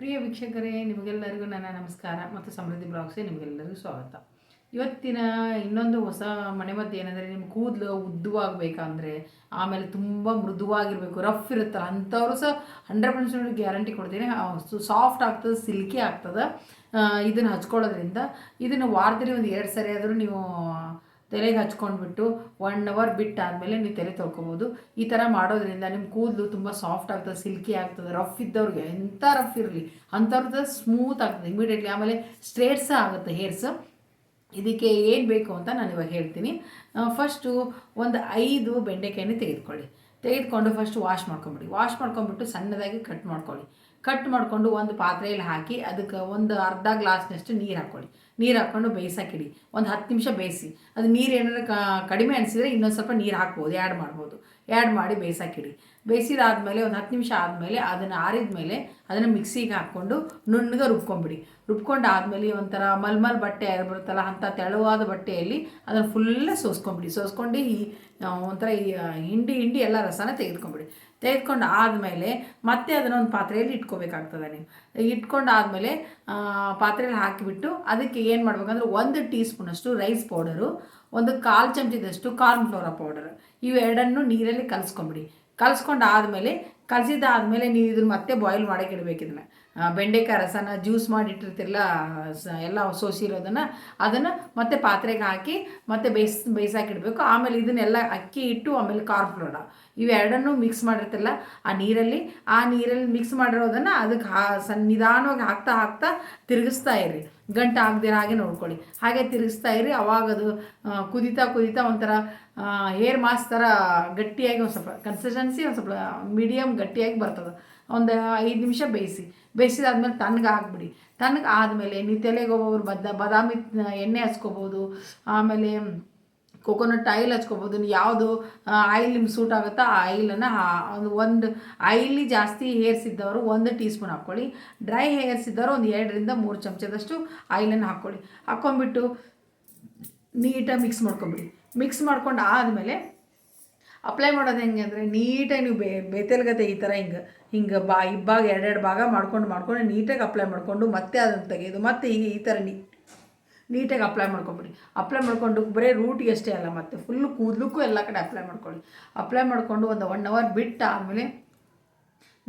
ಪ್ರಿಯ ವೀಕ್ಷಕರೇ, ನಿಮಗೆಲ್ಲರಿಗೂ ನನ್ನ ನಮಸ್ಕಾರ ಮತ್ತು ಸಮೃದ್ಧಿ ಬ್ಲಾಗ್ಸ್ಗೆ ನಿಮಗೆಲ್ಲರಿಗೂ ಸ್ವಾಗತ. ಇವತ್ತಿನ ಇನ್ನೊಂದು ಹೊಸ ಮನೆಮದ್ದು ಏನಂದರೆ, ನಿಮ್ಮ ಕೂದಲು ಉದ್ದವಾಗಬೇಕಂದ್ರೆ ಆಮೇಲೆ ತುಂಬ ಮೃದುವಾಗಿರಬೇಕು, ರಫ್ ಇರುತ್ತಲ್ಲ, ಅಂಥವ್ರು ಸಹ ಹಂಡ್ರೆಡ್ ಪರ್ಸೆಂಟ್ ಗ್ಯಾರಂಟಿ ಕೊಡ್ತೀನಿ. ಸಾಫ್ಟ್ ಆಗ್ತದೆ, ಸಿಲ್ಕಿ ಆಗ್ತದೆ. ಇದನ್ನು ಹಚ್ಕೊಳ್ಳೋದ್ರಿಂದ ಇದನ್ನು ವಾರದಲ್ಲಿ ಒಂದು ಎರಡು ಸರಿ ಆದರೂ ನೀವು ತಲೆಗೆ ಹಚ್ಕೊಂಡ್ಬಿಟ್ಟು ಒನ್ ಅವರ್ ಬಿಟ್ಟಾದಮೇಲೆ ನೀವು ತಲೆ ತೊಳ್ಕೊಬೋದು. ಈ ಥರ ಮಾಡೋದ್ರಿಂದ ನಿಮ್ಮ ಕೂದಲು ತುಂಬ ಸಾಫ್ಟ್ ಆಗ್ತದೆ ಸಿಲ್ಕಿ ಆಗ್ತದೆ ರಫ್ ಇದ್ದವ್ರಿಗೆ ಎಂಥ ರಫ್ ಇರಲಿ, ಅಂಥವ್ರದ್ದು ಸ್ಮೂತ್ ಆಗ್ತದೆ. ಇಮಿಡಿಯೇಟ್ಲಿ ಆಮೇಲೆ ಸ್ಟ್ರೇಟ್ಸ ಆಗುತ್ತೆ ಹೇರ್ಸ್ ಇದಕ್ಕೆ ಏನು ಬೇಕು ಅಂತ ನಾನು ಇವಾಗ ಹೇಳ್ತೀನಿ. ಫಸ್ಟು ಒಂದು ಐದು ಬೆಂಡೆಕಾಯಿನ ತೆಗೆದುಕೊಳ್ಳಿ. ತೆಗೆದುಕೊಂಡು ಫಸ್ಟ್ ವಾಶ್ ಮಾಡ್ಕೊಂಬಿಡಿ. ವಾಶ್ ಮಾಡ್ಕೊಂಬಿಟ್ಟು ಸಣ್ಣದಾಗಿ ಕಟ್ ಮಾಡ್ಕೊಳ್ಳಿ. ಕಟ್ ಮಾಡಿಕೊಂಡು ಒಂದು ಪಾತ್ರೆಯಲ್ಲಿ ಹಾಕಿ ಅದಕ್ಕೆ ಒಂದು ಅರ್ಧ ಗ್ಲಾಸ್ನಷ್ಟು ನೀರು ಹಾಕ್ಕೊಳ್ಳಿ. ನೀರು ಹಾಕ್ಕೊಂಡು ಬೇಯಿಸಾಕಿಡಿ ಒಂದು ಹತ್ತು ನಿಮಿಷ ಬೇಯಿಸಿ. ಅದು ನೀರು ಏನಾದ್ರು ಕಡಿಮೆ ಅನಿಸಿದರೆ ಇನ್ನೊಂದು ಸ್ವಲ್ಪ ನೀರು ಹಾಕ್ಬೋದು ಆ್ಯಡ್ ಮಾಡ್ಬೋದು. ಆ್ಯಡ್ ಮಾಡಿ ಬೇಯಿಸಾಕಿಡಿ ಬೇಯಿಸಿದಾದ್ಮೇಲೆ ಒಂದು ಹತ್ತು ನಿಮಿಷ ಆದಮೇಲೆ ಅದನ್ನು ಆರಿದ ಮೇಲೆ ಅದನ್ನು ಮಿಕ್ಸಿಗೆ ಹಾಕ್ಕೊಂಡು ನುಣ್ಣಗೆ ರುಬ್ಕೊಂಬಿಡಿ. ರುಬ್ಕೊಂಡು ಆದಮೇಲೆ ಒಂಥರ ಮಲ್ಮಲ್ ಬಟ್ಟೆ ಬರುತ್ತಲ್ಲ ಅಂಥ ತೆಳುವಾದ ಬಟ್ಟೆಯಲ್ಲಿ ಅದನ್ನು ಫುಲ್ಲ ಸೋಸ್ಕೊಂಬಿಡಿ. ಸೋಸ್ಕೊಂಡು ಈ ಒಂಥರ ಈ ಹಿಂಡಿ ಹಿಂಡಿ ಎಲ್ಲ ರಸನ ತೆಗೆದುಕೊಂಬಿಡಿ. ತೆಗೆದುಕೊಂಡು ಆದಮೇಲೆ ಮತ್ತೆ ಅದನ್ನು ಒಂದು ಪಾತ್ರೆಯಲ್ಲಿ ಇಟ್ಕೋಬೇಕಾಗ್ತದೆ ನೀವು. ಇಟ್ಕೊಂಡು ಆದಮೇಲೆ ಪಾತ್ರೆಯಲ್ಲಿ ಹಾಕಿಬಿಟ್ಟು ಅದಕ್ಕೆ ಏನು ಮಾಡಬೇಕಂದ್ರೆ ಒಂದು ಟೀ ಸ್ಪೂನಷ್ಟು ರೈಸ್ ಪೌಡರು, ಒಂದು ಕಾಲು ಚಮಚದಷ್ಟು ಕಾರ್ನ್ ಫ್ಲೋರಾ ಪೌಡರ್. ಇವೆರಡನ್ನು ನೀರಲ್ಲಿ ಕಲಿಸ್ಕೊಂಬಿಡಿ. ಕಲಿಸ್ಕೊಂಡು ಆದಮೇಲೆ ಕಲಸಿದ್ದಾದಮೇಲೆ ನೀವು ಇದನ್ನು ಮತ್ತೆ ಬಾಯ್ಲ್ ಮಾಡೋಕೆ ಇಡಬೇಕು ಇದನ್ನು ಬೆಂಡೆಕಾಯಿ ರಸನ ಜ್ಯೂಸ್ ಮಾಡಿಟ್ಟಿರ್ತಿರಲ್ಲ ಸ, ಎಲ್ಲ ಸೋಸಿರೋದನ್ನು ಅದನ್ನು ಮತ್ತೆ ಪಾತ್ರೆಗೆ ಹಾಕಿ ಮತ್ತೆ ಬೇಯಿಸ್ ಬೇಯಿಸಾಕಿಡಬೇಕು ಆಮೇಲೆ ಇದನ್ನೆಲ್ಲ ಅಕ್ಕಿ ಇಟ್ಟು ಆಮೇಲೆ ಕಾರ್ನ್ಫ್ಲೋರ ಇವೆರಡನ್ನೂ ಮಿಕ್ಸ್ ಮಾಡಿರ್ತಿಲ್ಲ ಆ ನೀರಲ್ಲಿ ಆ ನೀರಲ್ಲಿ ಮಿಕ್ಸ್ ಮಾಡಿರೋದನ್ನು ಅದಕ್ಕೆ ಹಾ ಸಣ್ಣ ನಿಧಾನವಾಗಿ ಹಾಕ್ತಾ ಹಾಕ್ತಾ ತಿರುಗಿಸ್ತಾ ಇರಿ ಗಂಟು ಆಗದಿರ ಹಾಗೆ ನೋಡ್ಕೊಳ್ಳಿ. ಹಾಗೆ ತಿರುಗಿಸ್ತಾ ಇರಿ ಅವಾಗ ಅದು ಕುದಿತಾ ಕುದಿತಾ ಒಂಥರ ಹೇರ್ ಮಾಸ್ ಥರ ಗಟ್ಟಿಯಾಗಿ ಒಂದು ಸ್ವಲ್ಪ ಕನ್ಸಿಸ್ಟೆನ್ಸಿ ಒಂದು ಸ್ವಲ್ಪ ಮೀಡಿಯಮ್ ಗಟ್ಟಿಯಾಗಿ ಬರ್ತದೆ. ಒಂದು ಐದು ನಿಮಿಷ ಬೇಯಿಸಿ. ಬೇಯಿಸಿದಾದ್ಮೇಲೆ ತಣ್ಣಗೆ ಹಾಕ್ಬಿಡಿ. ತಣ್ಣಗೆ ಆದಮೇಲೆ ನೀವು ತಲೆಗೆ ಒಬ್ಬೊಬ್ರು ಬದ, ಬಾದಾಮಿ ಎಣ್ಣೆ ಹಚ್ಕೋಬೋದು. ಆಮೇಲೆ ಕೊಕೊನಟ್ ಆಯಿಲ್ ಹಚ್ಕೋಬೋದು. ಯಾವುದು ಆಯಿಲ್ ನಿಮ್ಗೆ ಸೂಟ್ ಆಗುತ್ತೋ ಆ ಆಯಿಲನ್ನು ಒಂದು ಒಂದು ಆಯಿಲಿ ಜಾಸ್ತಿ ಹೇರ್ಸ್ ಇದ್ದವರು ಒಂದು ಟೀ ಸ್ಪೂನ್ ಹಾಕ್ಕೊಳ್ಳಿ. ಡ್ರೈ ಹೇರ್ಸ್ ಇದ್ದವರು ಒಂದು ಎರಡರಿಂದ ಮೂರು ಚಮಚದಷ್ಟು ಆಯಿಲನ್ನು ಹಾಕ್ಕೊಳ್ಳಿ. ಹಾಕ್ಕೊಂಬಿಟ್ಟು ನೀಟಾಗಿ ಮಿಕ್ಸ್ ಮಾಡ್ಕೊಂಬಿಡಿ ಮಿಕ್ಸ್ ಮಾಡ್ಕೊಂಡು ಆದಮೇಲೆ ಅಪ್ಲೈ ಮಾಡೋದು ಹೆಂಗೆ ಅಂದರೆ ನೀಟಾಗಿ ನೀವು ಬೇ ಬೇತಲ್ಗತೆ ಈ ಥರ ಹಿಂಗೆ ಹಿಂಗೆ ಬಾ ಇಬ್ಬಾಗ ಎರಡೆರಡು ಭಾಗ ಮಾಡ್ಕೊಂಡು ಮಾಡ್ಕೊಂಡು ನೀಟಾಗಿ ಅಪ್ಲೈ ಮಾಡಿಕೊಂಡು ಮತ್ತೆ ಅದನ್ನು ತೆಗೆಯೋದು ಮತ್ತೆ ಈಗ ಈ ಥರ ನೀ ನೀಟಾಗಿ ಅಪ್ಲೈ ಮಾಡ್ಕೊಂಬಿಡಿ. ಅಪ್ಲೈ ಮಾಡ್ಕೊಂಡು ಬರೀ ರೂಟಿಗೆ ಅಷ್ಟೇ ಅಲ್ಲ ಮತ್ತು ಫುಲ್ಲು ಕೂದಲಕ್ಕೂ ಎಲ್ಲ ಕಡೆ ಅಪ್ಲೈ ಮಾಡ್ಕೊಳ್ಳಿ. ಅಪ್ಲೈ ಮಾಡಿಕೊಂಡು ಒಂದು ಒನ್ ಅವರ್ ಬಿಟ್ಟು ಆದಮೇಲೆ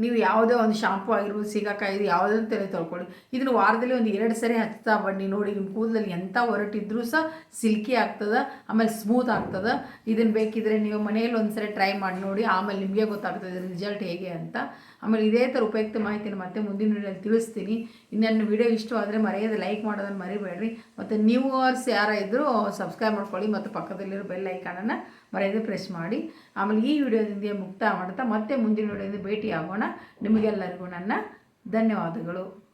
ನೀವು ಯಾವುದೇ ಒಂದು ಶಾಂಪು ಆಗಿರ್ಬೋದು, ಸೀಗಾಕಾಯಿ ಯಾವುದೇ ತಲೆ ತೊಳ್ಕೊಳ್ಳಿ. ಇದನ್ನು ವಾರದಲ್ಲಿ ಒಂದು ಎರಡು ಸರಿ ಹಚ್ತಾ ಬನ್ನಿ ನೋಡಿ, ನಿಮ್ಮ ಕೂದಲಲ್ಲಿ ಎಂಥ ಹೊರಟಿದ್ರೂ ಸಹ ಸಿಲ್ಕಿ ಆಗ್ತದೆ, ಆಮೇಲೆ ಸ್ಮೂತ್ ಆಗ್ತದೆ. ಇದನ್ನು ಬೇಕಿದ್ರೆ ನೀವು ಮನೆಯಲ್ಲಿ ಒಂದು ಸರಿ ಟ್ರೈ ಮಾಡಿ ನೋಡಿ, ಆಮೇಲೆ ನಿಮಗೆ ಗೊತ್ತಾಗ್ತದೆ ರಿಸಲ್ಟ್ ಹೇಗೆ ಅಂತ. ಆಮೇಲೆ ಇದೇ ಥರ ಉಪಯುಕ್ತ ಮಾಹಿತಿನ ಮತ್ತೆ ಮುಂದಿನ ವಿಡಿಯೋದಲ್ಲಿ ತಿಳಿಸ್ತೀನಿ. ಇನ್ನೊಂದು ವಿಡಿಯೋ ಇಷ್ಟವಾದರೆ ಮರೆಯದೆ ಲೈಕ್ ಮಾಡೋದನ್ನು ಮರಿಬೇಡ್ರಿ. ಮತ್ತು ನ್ಯೂ ಅವರ್ಸ್ ಯಾರ ಇದ್ದರೂ ಸಬ್ಸ್ಕ್ರೈಬ್ ಮಾಡ್ಕೊಳ್ಳಿ, ಮತ್ತು ಪಕ್ಕದಲ್ಲಿರೋ ಬೆಲ್ ಐಕಾನನ್ನು ಮರೆಯದೆ ಪ್ರೆಸ್ ಮಾಡಿ. ಆಮೇಲೆ ಈ ವಿಡಿಯೋದಿಂದ ಮುಕ್ತ ಮಾಡ್ತಾ ಮತ್ತೆ ಮುಂದಿನ ವಿಡಿಯೋದಿಂದ ಭೇಟಿ ಆಗೋಣ ನಿಮಗೆಲ್ಲರಿಗೂ ನನ್ನ ಧನ್ಯವಾದಗಳು.